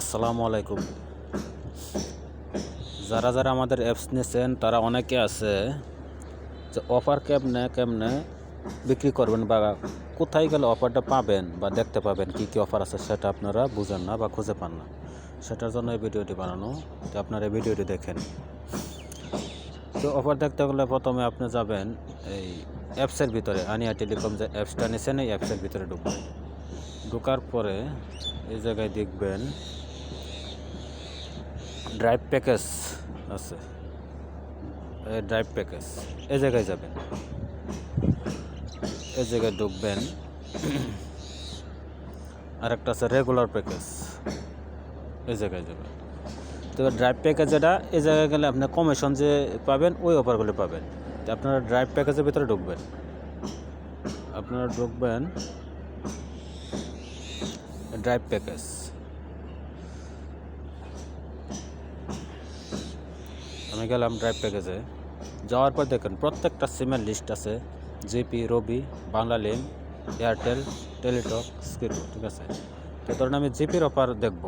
আসসালামু আলাইকুম। যারা যারা আমাদের অ্যাপস নিয়েছেন তারা অনেকে আছে যে অফার কেমনে কেমনে বিক্রি করবেন বা কোথায় গেলে অফারটা পাবেন বা দেখতে পাবেন, কি কি অফার আছে সেটা আপনারা বুঝেন না বা খুঁজে পান না। সেটার জন্য এই ভিডিওটি বানানো তো আপনারা এই ভিডিওটি দেখেন। তো অফার দেখতে গেলে প্রথমে আপনি যাবেন এই অ্যাপসের ভিতরে, আনিয়া টেলিকম যে অ্যাপসটা নিয়েছেন এই অ্যাপসের ভিতরে ঢুকবেন। ঢোকার পরে এই জায়গায় দেখবেন ড্রাইভ প্যাকেজ আছে। ড্রাইভ প্যাকেজ এ জায়গায় যাবেন। এ জায়গায় ঢুকবেন। আর একটা আছে রেগুলার প্যাকেজ এ জায়গায় যাবেন। তো ড্রাইভ প্যাকেজ যেটা, এ জায়গায় গেলে আপনি কমিশন যে পাবেন, ওই অফারগুলো পাবেন। তো আপনারা ড্রাইভ প্যাকেজের ভিতরে ঢুকবেন। আপনারা ঢুকবেন ড্রাইভ প্যাকেজ আমি গেলাম ড্রাইভ প্যাকেজে যাওয়ার পর দেখেন প্রত্যেকটা সিমের লিস্ট আছে। জিপি রবি বাংলা লিঙ্ক এয়ারটেল টেলিটক স্কিরো ঠিক আছে? তো ধরুন আমি জিপির অফার দেখব।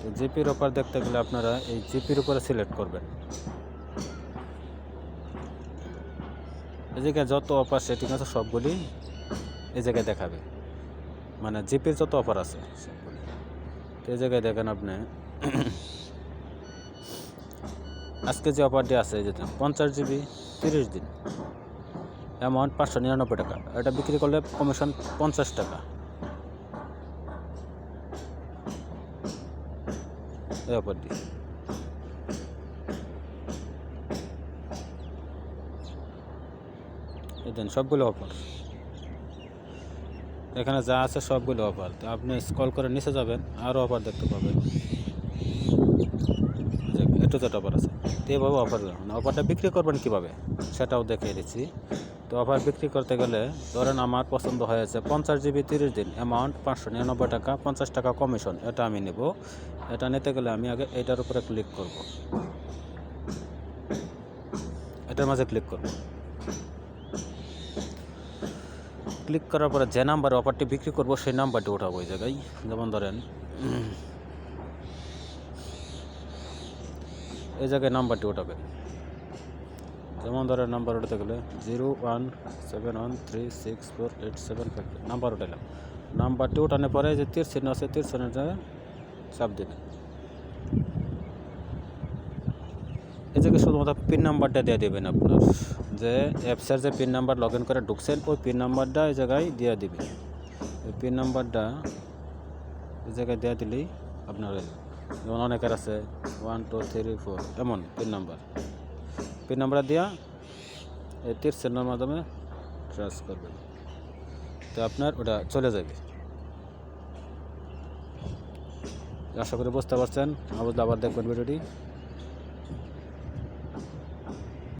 তো জিপির অফার দেখতে গেলে আপনারা এই জিপির উপরে সিলেক্ট করবেন। এই জায়গায় যত অফার সেটিং আছে সবগুলি এই জায়গায় দেখাবে। মানে জিপির যত অফার আছে সবগুলি। তো এই জায়গায় দেখেন আপনি আজকে যে অফারটি আছে এই যে পঞ্চাশ জিবি তিরিশ দিন। অ্যামাউন্ট পাঁচশো নিরানব্বই টাকা। এটা বিক্রি করলে কমিশন পঞ্চাশ টাকা। এই অফারটি দেন সবগুলো অফার এখানে যা আছে সবগুলো অফার তো আপনি স্কল করে নিচে যাবেন আরও অফার দেখতে পাবেন। একটু যেটা অফার আছে, তো এভাবে অফার মানে অফারটা বিক্রি করবেন কীভাবে? সেটাও দেখিয়ে দিচ্ছি। তো অফার বিক্রি করতে গেলে ধরেন আমার পছন্দ হয়েছে পঞ্চাশ জিবি তিরিশ দিন অ্যামাউন্ট পাঁচশো নিরানব্বই টাকা, পঞ্চাশ টাকা কমিশন এটা আমি নেব। এটা নিতে গেলে আমি আগে এটার উপরে ক্লিক করব। এটার মাঝে ক্লিক করব। ক্লিক করার পরে যে নাম্বার অফারটি বিক্রি করব, সেই নাম্বারটি ওঠাবো ওই জায়গায়। যেমন ধরেন এই জায়গায় নাম্বারটি ওঠাবেন যেমন ধরেন নাম্বার উঠাতে গেলে zero one seven one three six four eight seven five number উঠালাম নাম্বারটি উঠানোর পরে যে তীর চিহ্ন আছে, তীর চিহ্নটা চাপ দিবেন এই জায়গায় শুধুমাত্র পিন নাম্বারটা দিয়ে দেবেন আপনার। যে অ্যাপসের যে পিন নাম্বার লগ ইন করে ঢুকছেন, ওই পিন নাম্বারটা এই জায়গায় দিয়ে দিবেন। ওই পিন নাম্বারটা এই জায়গায় দেওয়া দিলেই আপনার। যেমন অনেকের আছে ওয়ান টু থ্রি ফোর এমন পিন নাম্বার পিন নাম্বার দিয়া এই তীর চিহ্নের মাধ্যমে ট্রাস করবেন তো আপনার ওটা চলে যাবে। আশা করি বুঝতে পারছেন। আবার আবার দেখবেন ভিডিওটি।